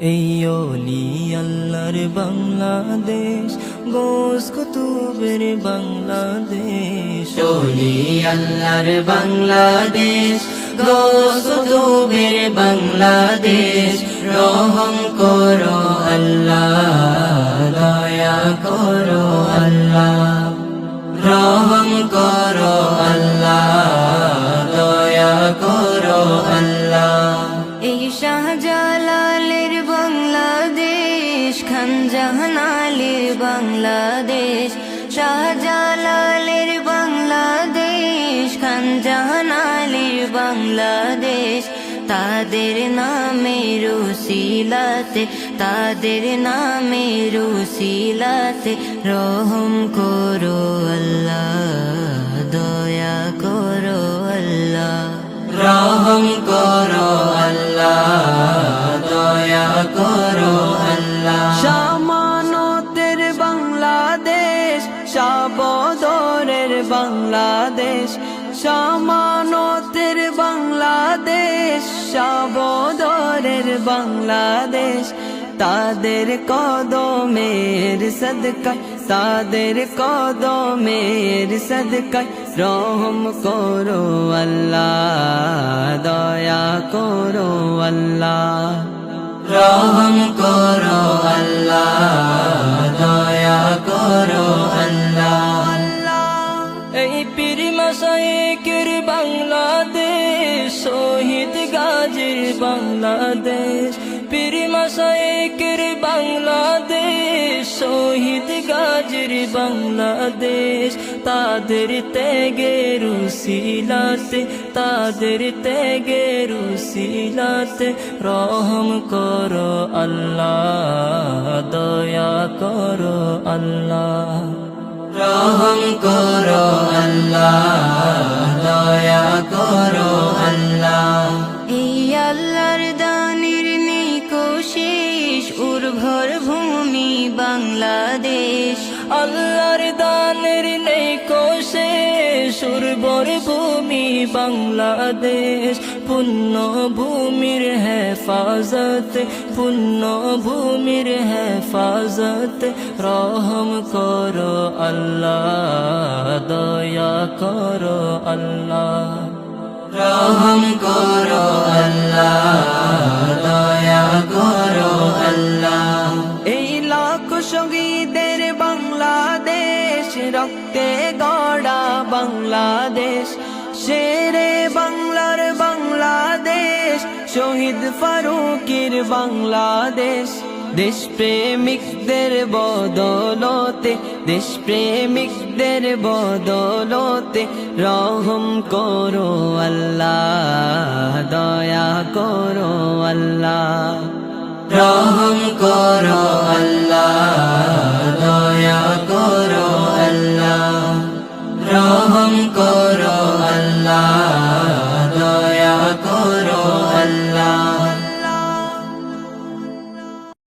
এই অলি আল্লাহর বাংলাদেশ গোস কুতুবের বাংলাদেশ। অলি আল্লাহর বাংলাদেশ গোস কুতুবের বাংলাদেশ। রহম করো আল্লাহ দয়া করো আল্লাহ। রহম করো আল্লাহ দয়া করো আল্লাহ। এই শাহজালালের খানজাহানালের বাংলাদেশ, শাহজালালের বাংলাদেশ, খানজাহানালের বাংলাদেশ। তাদের নামে রুসিলাতে তাদের নামে রুসিলাতে রহম করো আল্লাহ। সাবদরের বাংলাদেশ, সামানতের বাংলাদেশ, সাবদরের বাংলাদেশ। তাদের কদমের সদকায়, তাদের কদমের সদকায় রহম করো আল্লাহ, দয়া করো আল্লাহ। রহম করো আল্লাহ। মাসাইকের বাংলাদেশ, শহীদ গাজীর বাংলাদেশ। পীর মাসাইকের বাংলাদেশ, শহীদ গাজীর বাংলাদেশ। তাদের ত্যাগে রুসিলাতে তাদের ত্যাগে রুসিলাতে রহম করো আল্লাহ, দয়া করো আল্লাহ। রহম করো আল্লাহর দানের নেই কোশিস উর্বর ভূমি বাংলাদেশ। আল্লাহর দানের নেই কোষে সুরবর ভূমি বাংলাদেশ। পুণ্য ভূমির হেফাজত, পুণ্য ভূমির হেফাজত রহম করো আল্লাহ, দয়া করো আল্লাহ। রহম করো আল্লাহ, দয়া করো আল্লাহ। এই লাখ শহীদের বাংলাদেশ, রক্তে গড়া বাংলাদেশ, শেরে বাংলার বাংলাদেশ, শহীদ ফারুকের বাংলাদেশ। দেশ প্রেমিকদের বদলতে দেশ প্রেমিকদের বদলতে রহম করো আল্লাহ, দয়া করো আল্লাহ, রহম করো আল্লাহ।